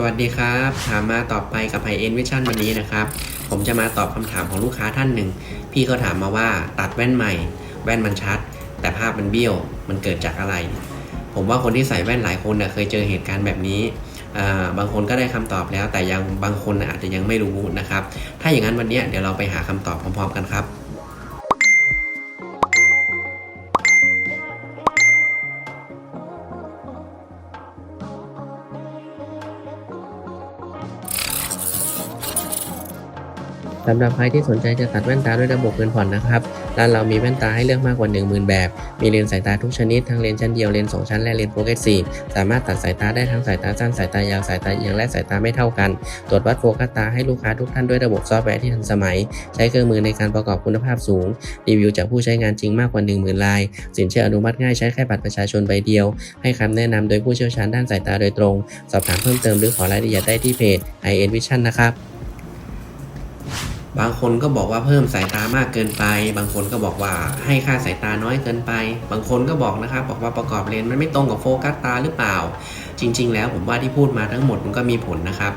สวัสดีครับ ถามมาต่อไปกับไฮเอ็นวิชั่นวันนี้นะครับ ผมจะมาตอบคำถามของลูกค้าท่านหนึ่ง พี่เขาถามมาว่าตัดแว่นใหม่ แว่นมันชัด แต่ภาพมันเบี้ยว มันเกิดจากอะไร ผมว่าคนที่ใส่แว่นหลายคนน่ะเคยเจอเหตุการณ์แบบนี้ บางคนก็ได้คำตอบแล้ว แต่ยังบางคนอาจจะยังไม่รู้นะครับ ถ้าอย่างนั้นวันนี้เดี๋ยวเราไปหาคำตอบพร้อมๆกันครับ สำหรับใครที่สนใจจะตัดแว่นตาด้วยระบบเงินผ่อนนะครับ ร้านเรามีแว่นตาให้เลือกมากกว่า 10,000 แบบ มีเลนส์สายตาทุกชนิด ทั้งเลนส์ชั้นเดียวเลนส์2ชั้น และเลนส์โปรเกรสซีฟสามารถตัดสายตาได้ทั้งสายตาสั้นสายตายาวสายตาเอียงและสายตาไม่เท่ากัน ตรวจวัดโฟกัสตาให้ลูกค้าทุกท่านด้วยระบบซอฟต์แวร์ที่ทันสมัย ใช้เครื่องมือในการประกอบคุณภาพสูง รีวิวจากผู้ใช้งานจริงมากกว่า 10,000ราย สินเชื่ออนุมัติง่ายใช้แค่บัตรประชาชนใบเดียว ให้คำแนะนำโดยผู้เชี่ยวชาญด้านสายตาโดยตรง สอบถามเพิ่มเติมหรือขอรายละเอียดได้ที่เพจ i n Vision นะครับ บางคนก็บอกว่าเพิ่มสายตามากเกินไป บางคนก็บอกว่าให้ค่าสายตาน้อยเกินไป บางคนก็บอกนะครับบอกว่าประกอบเลนส์มันไม่ตรงกับโฟกัสตาหรือเปล่า จริง ๆ แล้วผมว่าที่พูดมาทั้งหมดมันก็มีผลนะครับ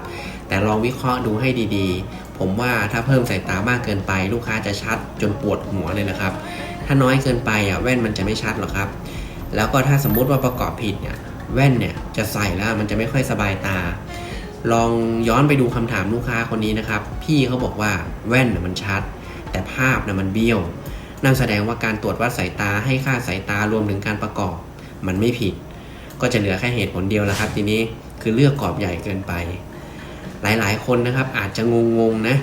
แต่ลองวิเคราะห์ดูให้ดีๆ ผมว่าถ้าเพิ่มสายตามากเกินไป ลูกค้าจะชัดจนปวดหัวเลยนะครับ ถ้าน้อยเกินไปอะแว่นมันจะไม่ชัดหรอกครับ แล้วก็ถ้าสมมุติว่าประกอบผิดเนี่ยแว่นเนี่ยจะใส่แล้วมันจะไม่ค่อยสบายตา ลองย้อนไปดูคำถามลูกค้าคนนี้นะครับ พี่เขาบอกว่าแว่นมันชัด แต่ภาพนะมันเบี้ยว นั่นแสดงว่าการตรวจวัดสายตาให้ค่าสายตารวมถึงการประกอบ มันไม่ผิด ก็จะเหลือแค่เหตุผลเดียวแล้วครับ ทีนี้คือเลือกกรอบใหญ่เกินไป หลายๆ คนนะครับอาจจะงงๆนะ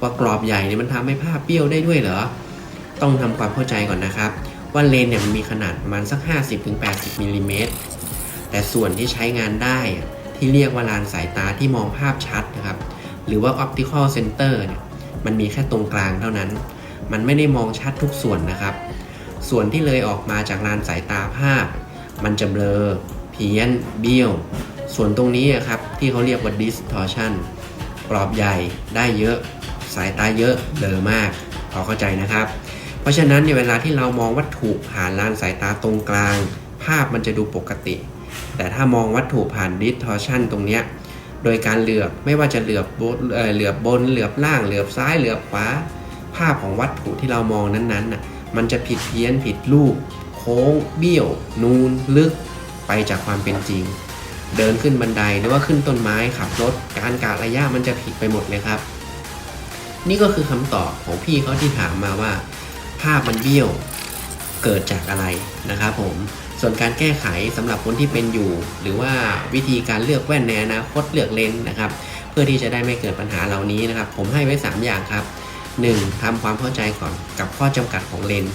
ว่ากรอบใหญ่เนี่ยมันทำให้ภาพเบี้ยวได้ด้วยเหรอ ต้องทำความเข้าใจก่อนนะครับ ว่าเลนเนี่ยมันมีขนาดประมาณสัก 50-80มิลลิเมตรแต่ส่วนที่ใช้งานได้ ที่เรียกว่าลานสายตาที่มองภาพชัดนะครับ หรือว่า optical center เนี่ยมันมีแค่ตรงกลางเท่านั้น มันไม่ได้มองชัดทุกส่วนนะครับ ส่วนที่เลยออกมาจากลานสายตาภาพ มันจะเบลอเพี้ยน เบี้ยว ส่วนตรงนี้อะครับที่เขาเรียกว่า distortion กรอบใหญ่ได้เยอะ สายตาเยอะเบลอมากพอเข้าใจนะครับ เพราะฉะนั้นในเวลาที่เรามองวัตถุผ่านลานสายตาตรงกลาง ภาพมันจะดูปกติ แต่ถ้ามองวัตถุผ่าน distortion ตรงเนี้ยโดยการเหลือบไม่ว่าจะเหลือบบนเหลือบบนเหลือบล่างเหลือบซ้ายเหลือบขวาภาพของวัตถุที่เรามองนั้นๆน่ะมันจะผิดเพี้ยนผิดรูป โค้ง เบี้ยว นูน ลึก ไปจากความเป็นจริง เดินขึ้นบันไดหรือว่าขึ้นต้นไม้ขับรถ การกะระยะมันจะผิดไปหมดเลยครับ นี่ก็คือคำตอบของพี่เขาที่ถามมาว่า ภาพมันเบี้ยวเกิดจากอะไรนะครับผม ส่วนการแก้ไขสำหรับคนที่เป็นอยู่ หรือว่าวิธีการเลือกแว่นในอนาคตเลือกเลนส์นะครับ เพื่อที่จะได้ไม่เกิดปัญหาเหล่านี้นะครับ ผมให้ไว้ 3 อย่างครับ 1. ทำความเข้าใจก่อนกับข้อจำกัดของเลนส์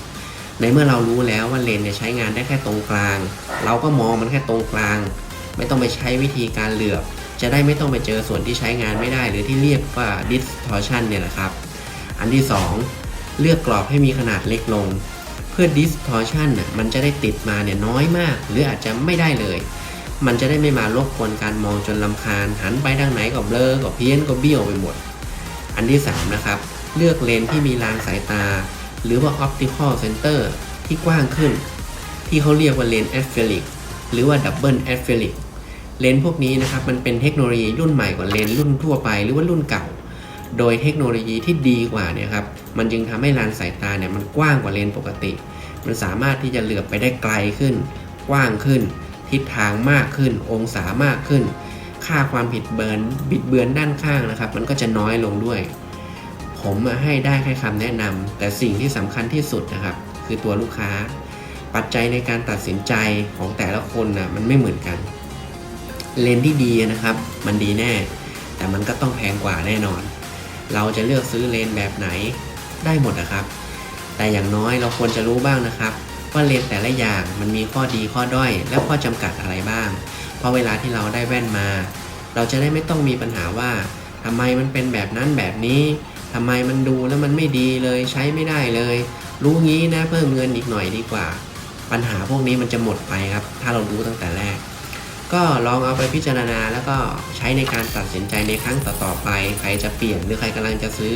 ในเมื่อเรารู้แล้วว่าเลนเนี่ยใช้งานได้แค่ตรงกลาง เราก็มองมันแค่ตรงกลาง ไม่ต้องไปใช้วิธีการเหลือบ จะได้ไม่ต้องไปเจอส่วนที่ใช้งานไม่ได้ หรือที่เรียกว่า distortion เนี่ยแหละครับ อันที่ 2 เลือกกรอบให้มีขนาดเล็กลง พื่อ distortion น่ะมันจะได้ติดมาเนี่ยน้อยมาก หรืออาจจะไม่ได้เลย มันจะได้ไม่มารบกวนการมองจนลำคาญ หันไปทางไหนก็เบลอก็เพี้ยนก็เบี้ยวไปหมด อันที่ 3 นะครับ เลือกเลนส์ที่มีรางสายตา หรือว่า optical center ที่กว้างขึ้น ที่เขาเรียกว่าเลนส์ aspheric หรือว่า double aspheric เลนส์พวกนี้นะครับมันเป็นเทคโนโลยีรุ่นใหม่กว่าเลนส์รุ่นทั่วไป หรือว่ารุ่นเก่า โดยเทคโนโลยีที่ดีกว่าเนี่ยครับมันจึงทำให้ลานสายตาเนี่ยมันกว้างกว่าเลนปกติ มันสามารถที่จะเหลือบไปได้ไกลขึ้น กว้างขึ้น ทิศทางมากขึ้น องศามากขึ้น ค่าความผิดเบิร์นบิดเบือนด้านข้างนะครับ มันก็จะน้อยลงด้วย ผมมาให้ได้แค่คำแนะนำแต่สิ่งที่สำคัญที่สุดนะครับ คือตัวลูกค้า ปัจจัยในการตัดสินใจของแต่ละคนนะมันไม่เหมือนกัน เลนที่ดีนะครับ มันดีแน่ แต่มันก็ต้องแพงกว่าแน่นอน เราจะเลือกซื้อเลนแบบไหนได้หมดนะครับ แต่อย่างน้อยเราควรจะรู้บ้างนะครับ ว่าเลนแต่ละอย่างมันมีข้อดีข้อด้อย และข้อจำกัดอะไรบ้าง เพราะเวลาที่เราได้แว่นมา เราจะได้ไม่ต้องมีปัญหาว่าทำไมมันเป็นแบบนั้นแบบนี้ทำไมมันดูแล้วมันไม่ดีเลยใช้ไม่ได้เลย รู้งี้นะเพิ่มเงินอีกหน่อยดีกว่า ปัญหาพวกนี้มันจะหมดไปครับ ถ้าเรารู้ตั้งแต่แรก ก็ลองเอาไปพิจารณาแล้วก็ใช้ในการตัดสินใจในครั้งต่อๆไป ใครจะเปลี่ยนหรือใครกำลังจะซื้อ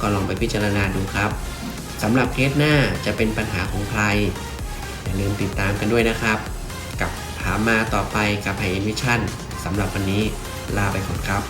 ก็ลองไปพิจารณาดูครับสำหรับเคสหน้าจะเป็นปัญหาของใคร อย่าลืมติดตามกันด้วยนะครับ กับถามมาต่อไปกับไฮเอ็นวิชั่นสำหรับวันนี้ลาไปก่อนครับ